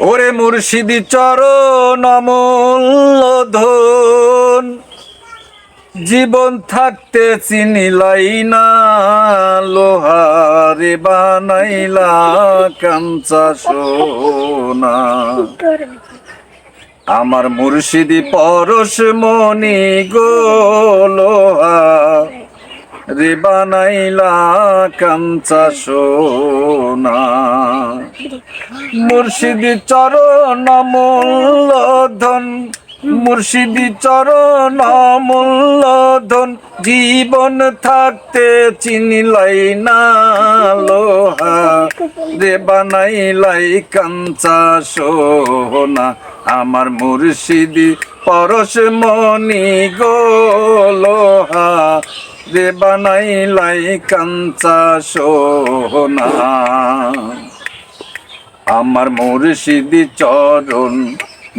ওরে মুর্শিদি চরণ অমূল্য ধন। জীবন থাকতে চিনিলাই না, লোহারে বানাইলা কাঞ্চা সোনা। আমার মুর্শিদি পরশ মনি গো, লোহা রে বানাইলা কাঞ্চা সোনা। মুর্শিদি চরণ মূল্য ধন মুর্শিদি চরণ মূল্য ধন জীবন থাকতে চিনিলাই না লোহা, রে বানাইলাই কাঞ্চা সোনা আমার মুর্শিদি পরশ মনি গো লোহা, রে বানাইলাই কাঞ্চা সোনা আমার মুর্শিদি চরণ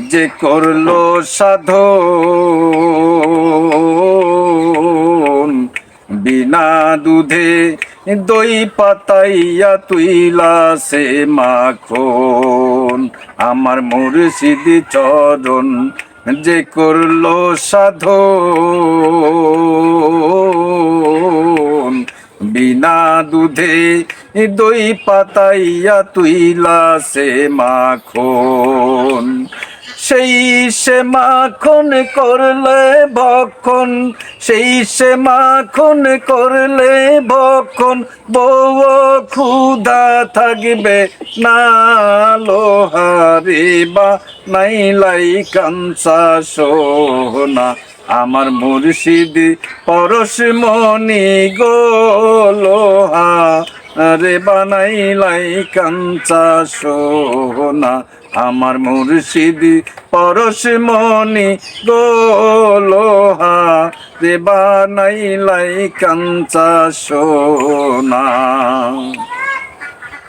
যে করল সাধন। বিনা দুধে দই পাতাইয়া তুইলা সে মাখন। আমার মুর্শিদি চরণ যে করল সাধন। বিনা দুধে দই পাতাইয়া তুইলা সে মাখন। সেই সে মাখন করলে ভক্ষণ সেই সে মাখন করলে ভক্ষণ বউ ক্ষুধা থাকবে না লোহারে বা নাইলাই কাঞ্চা সোনা আমার মুর্শিদি পরশ মনি গো লোহা। রে বানাইলাই কাঞ্চা সোনা আমার মুর্শিদি পরশ মনি গোলোহা রে বানাইলাই কাঞ্চা সোনা।